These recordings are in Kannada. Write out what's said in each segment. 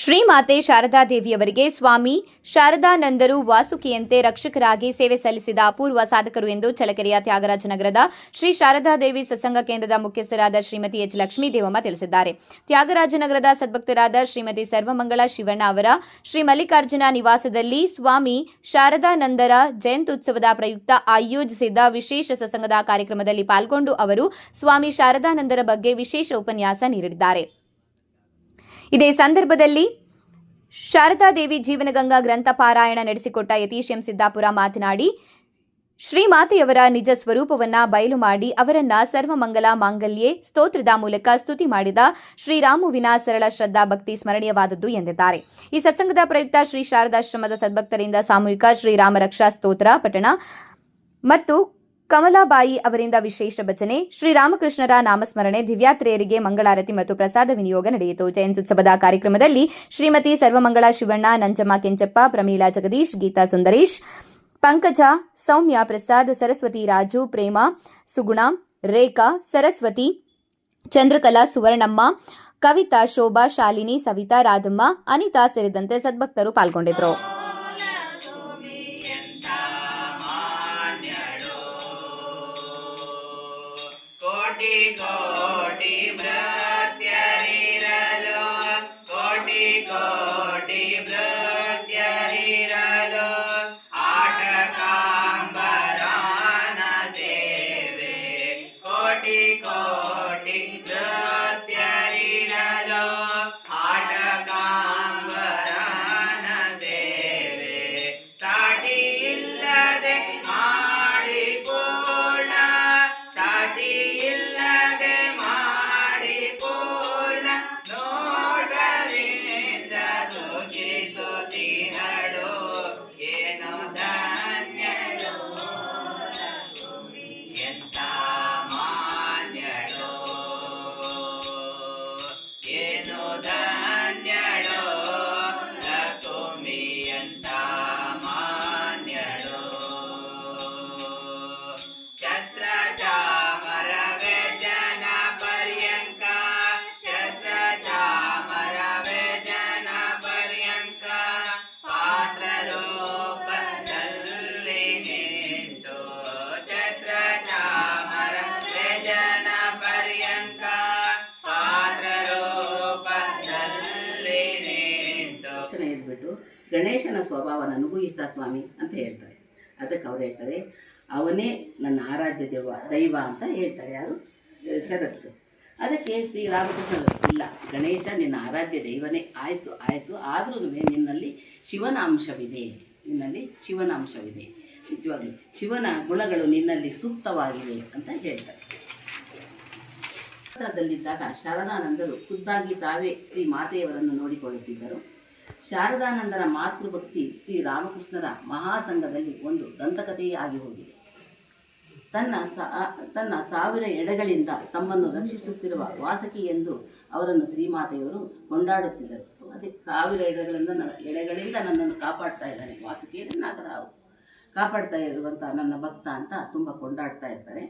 ಶ್ರೀಮಾತೆ ಶಾರದಾ ದೇವಿಯವರಿಗೆ ಸ್ವಾಮಿ ಶಾರದಾನಂದರು ವಾಸುಕಿಯಂತೆ ರಕ್ಷಕರಾಗಿ ಸೇವೆ ಸಲ್ಲಿಸಿದ ಅಪೂರ್ವ ಸಾಧಕರು ಎಂದು ಚಳ್ಳಕೆರೆಯ ತ್ಯಾಗರಾಜನಗರದ ಶ್ರೀ ಶಾರದಾ ದೇವಿ ಸತ್ಸಂಗ ಕೇಂದ್ರದ ಮುಖ್ಯಸ್ಥರಾದ ಶ್ರೀಮತಿ ಎಚ್ ಲಕ್ಷ್ಮೀ ದೇವಮ್ಮ ತಿಳಿಸಿದ್ದಾರೆ ತ್ಯಾಗರಾಜನಗರದ ಸದ್ಭಕ್ತರಾದ ಶ್ರೀಮತಿ ಸರ್ವಮಂಗಳ ಶಿವಣ್ಣ ಅವರ ಶ್ರೀ ಮಲ್ಲಿಕಾರ್ಜುನ ನಿವಾಸದಲ್ಲಿ ಸ್ವಾಮಿ ಶಾರದಾನಂದರ ಜಯಂತ್ಯುತ್ಸವದ ಪ್ರಯುಕ್ತ ಆಯೋಜಿಸಿದ್ದ ವಿಶೇಷ ಸತ್ಸಂಗದ ಕಾರ್ಯಕ್ರಮದಲ್ಲಿ ಪಾಲ್ಗೊಂಡು ಅವರು ಸ್ವಾಮಿ ಶಾರದಾನಂದರ ಬಗ್ಗೆ ವಿಶೇಷ ಉಪನ್ಯಾಸ ನೀಡಿದ್ದಾರೆ. ಇದೇ ಸಂದರ್ಭದಲ್ಲಿ ಶಾರದಾದೇವಿ ಜೀವನಗಂಗಾ ಗ್ರಂಥ ಪಾರಾಯಣ ನಡೆಸಿಕೊಟ್ಟ ಯತೀಶ್ ಎಂ ಸಿದ್ದಾಪುರ ಮಾತನಾಡಿ ಶ್ರೀಮಾತೆಯವರ ನಿಜ ಸ್ವರೂಪವನ್ನ ಬಯಲು ಮಾಡಿ ಅವರನ್ನ ಸರ್ವಮಂಗಲ ಮಾಂಗಲ್ಯೆ ಸ್ತೋತ್ರದ ಮೂಲಕ ಸ್ತುತಿ ಮಾಡಿದ ಶ್ರೀರಾಮುವಿನ ಸರಳ ಶ್ರದ್ಧಾ ಭಕ್ತಿ ಸ್ಮರಣೀಯವಾದದ್ದು ಎಂದಿದ್ದಾರೆ. ಈ ಸತ್ಸಂಗದ ಪ್ರಯುಕ್ತ ಶ್ರೀ ಶಾರದಾಶ್ರಮದ ಸದ್ಭಕ್ತರಿಂದ ಸಾಮೂಹಿಕ ಶ್ರೀರಾಮರಕ್ಷಾ ಸ್ತೋತ್ರ, ಪಠಣ ಮತ್ತು ಕಮಲಾಬಾಯಿ ಅವರಿಂದ ವಿಶೇಷ ಭಜನೆ. ಶ್ರೀರಾಮಕೃಷ್ಣರ ನಾಮಸ್ಮರಣೆ. ದಿವ್ಯಾತ್ರೆಯರಿಗೆ ಮಂಗಳಾರತಿ ಮತ್ತು ಪ್ರಸಾದ ವಿನಿಯೋಗ ನಡೆಯಿತು. ಜಯಂತ್ಯುತ್ಸವದ ಕಾರ್ಯಕ್ರಮದಲ್ಲಿ ಶ್ರೀಮತಿ ಸರ್ವಮಂಗಳ ಶಿವಣ್ಣ, ನಂಜಮ್ಮ ಕೆಂಚಪ್ಪ ಪ್ರಮೀಳಾ ಜಗದೀಶ್, ಗೀತಾ ಸುಂದರೇಶ್, ಪಂಕಜ, ಸೌಮ್ಯ, ಪ್ರಸಾದ್, ಸರಸ್ವತಿ, ರಾಜು, ಪ್ರೇಮ, ಸುಗುಣ, ರೇಖಾ, ಸರಸ್ವತಿ, ಚಂದ್ರಕಲಾ, ಸುವರ್ಣಮ್ಮ, ಕವಿತಾ, ಶೋಭಾ, ಶಾಲಿನಿ, ಸವಿತಾ, ರಾಧಮ್ಮ, ಅನಿತಾ ಸೇರಿದಂತೆ ಸದ್ಭಕ್ತರು ಪಾಲ್ಗೊಂಡಿದ್ದರು. ಎದ್ಬಿಟ್ಟು ಗಣೇಶನ ಸ್ವಭಾವ ನನಗೂ ಇಷ್ಟ ಸ್ವಾಮಿ ಅಂತ ಹೇಳ್ತಾರೆ. ಅದಕ್ಕೆ ಅವ್ರು ಹೇಳ್ತಾರೆ, ಅವನೇ ನನ್ನ ಆರಾಧ್ಯ ದೇವ, ದೈವ ಅಂತ ಹೇಳ್ತಾರೆ ಯಾರು? ಶರತ್ ಅದಕ್ಕೆ ಶ್ರೀ ರಾಮಕೃಷ್ಣರು ಇಲ್ಲ, ಗಣೇಶ ನಿನ್ನ ಆರಾಧ್ಯ ದೈವನೇ, ಆಯಿತು ಆಯಿತು ಆದ್ರೂ ನಿನ್ನಲ್ಲಿ ಶಿವನ ಅಂಶವಿದೆ ನಿನ್ನಲ್ಲಿ ಶಿವನ ಅಂಶವಿದೆ ನಿಜವಾಗ್ಲೂ ಶಿವನ ಗುಣಗಳು ನಿನ್ನಲ್ಲಿ ಸೂಕ್ತವಾಗಿವೆ ಅಂತ ಹೇಳ್ತಾರೆ. ಶಾರದಾನಂದರು ಖುದ್ದಾಗಿ ತಾವೇ ಶ್ರೀ ಮಾತೆಯವರನ್ನು ನೋಡಿಕೊಳ್ಳುತ್ತಿದ್ದರು. ಶಾರದಾನಂದರ ಮಾತೃಭಕ್ತಿ ಶ್ರೀ ರಾಮಕೃಷ್ಣರ ಮಹಾಸಂಘದಲ್ಲಿ ಒಂದು ದಂತಕಥೆಯೇ ಆಗಿ ಹೋಗಿದೆ. ತನ್ನ ಸಾ ತನ್ನ ಸಾವಿರ ಎಡೆಗಳಿಂದ ತಮ್ಮನ್ನು ರಕ್ಷಿಸುತ್ತಿರುವ ವಾಸಕಿ ಎಂದು ಅವರನ್ನು ಶ್ರೀಮಾತೆಯವರು ಕೊಂಡಾಡುತ್ತಿದ್ದರು. ಅದೇ ಸಾವಿರ ಎಡೆಗಳಿಂದ ನನ್ನ ಎಡೆಗಳಿಂದ ನನ್ನನ್ನು ಕಾಪಾಡ್ತಾ ಇದ್ದಾನೆ ವಾಸಕಿ ನಾಗರಾವ್ ನಾಗರಾವು ಕಾಪಾಡ್ತಾ ಇರುವಂಥ ನನ್ನ ಭಕ್ತ ಅಂತ ತುಂಬ ಕೊಂಡಾಡ್ತಾ ಇರ್ತಾರೆ.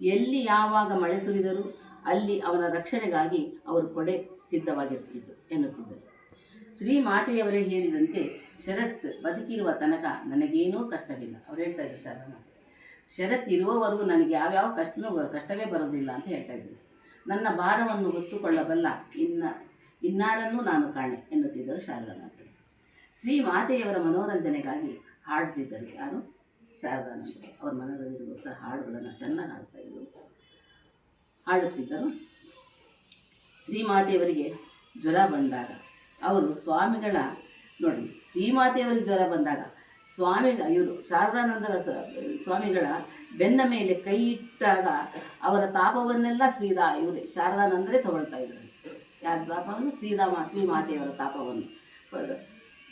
ಎಲ್ಲಿ ಯಾವಾಗ ಮಳೆ ಸುರಿದರೂ ಅಲ್ಲಿ ಅವನ ರಕ್ಷಣೆಗಾಗಿ ಅವರು ಕೊಡೆ ಸಿದ್ಧವಾಗಿರ್ತಿದ್ದು ಎನ್ನುತ್ತಿದ್ದರು. ಶ್ರೀ ಮಾತೆಯವರೇ ಹೇಳಿದಂತೆ ಶರತ್ ಬದುಕಿರುವ ತನಕ ನನಗೇನೂ ಕಷ್ಟವಿಲ್ಲ. ಅವ್ರು ಹೇಳ್ತಾ ಇದ್ರು ಶರಣ ಶರತ್ ಇರುವವರೆಗೂ ನನಗೆ ಯಾವ್ಯಾವ ಕಷ್ಟನೂ ಕಷ್ಟವೇ ಬರೋದಿಲ್ಲ ಅಂತ ಹೇಳ್ತಾ ಇದ್ರು. ನನ್ನ ಭಾರವನ್ನು ಹೊತ್ತುಕೊಳ್ಳಬಲ್ಲ ಇನ್ನ, ಇನ್ನಾರನ್ನೂ ನಾನು ಕಾಣೆ ಎನ್ನುತ್ತಿದ್ದರು ಶಾರದಾನಾಥರು ಶ್ರೀ ಮಾತೆಯವರ ಮನೋರಂಜನೆಗಾಗಿ ಹಾಡ್ತಿದ್ದರು ಯಾರು? ಶಾರದಾನಂದರು ಅವ್ರ ಮನೋರಂಜನೆಗೋಸ್ಕರ ಹಾಡುಗಳನ್ನು ಚೆನ್ನಾಗಿ ಹಾಡ್ತಾ ಇದ್ರು. ಹಾಡುತ್ತಿದ್ದರು. ಶ್ರೀಮಾತೆಯವರಿಗೆ ಜ್ವರ ಬಂದಾಗ ಅವರು ಸ್ವಾಮಿಗಳ, ನೋಡಿ ಶ್ರೀಮಾತೆಯವರಿಗೆ ಜ್ವರ ಬಂದಾಗ ಸ್ವಾಮಿ, ಇವರು ಶಾರದಾನಂದರ ಸ್ವಾಮಿಗಳ ಬೆನ್ನ ಮೇಲೆ ಕೈ ಇಟ್ಟಾಗ ಅವರ ತಾಪವನ್ನೆಲ್ಲ ಶ್ರೀರಾ ಇವರೇ ಶಾರದಾನಂದರೇ ತಗೊಳ್ತಾ ಇದ್ರು ಯಾರ ತಾಪವನ್ನು? ಶ್ರೀರಾಮ ಶ್ರೀಮಾತೆಯವರ ತಾಪವನ್ನು.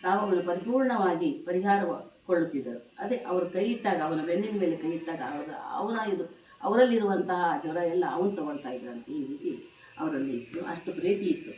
ತಾಪವನ್ನು ಪರಿಪೂರ್ಣವಾಗಿ ಪರಿಹಾರ ಕೊಳ್ಳುತ್ತಿದ್ದರು ಅದೇ ಅವರು ಕೈ ಇಟ್ಟಾಗ, ಅವನ ಬೆನ್ನಿನ ಮೇಲೆ ಕೈ ಇಟ್ಟಾಗ ಅವರ, ಅವನ ಇದು, ಅವರಲ್ಲಿರುವಂತಹ ಜ್ವರ ಎಲ್ಲ ಅವನು ತಗೊಳ್ತಾ ಇದ್ರಂತೆ ಈ ರೀತಿ ಅವರಲ್ಲಿ ಇತ್ತು ಅಷ್ಟು ಪ್ರೀತಿ ಇತ್ತು.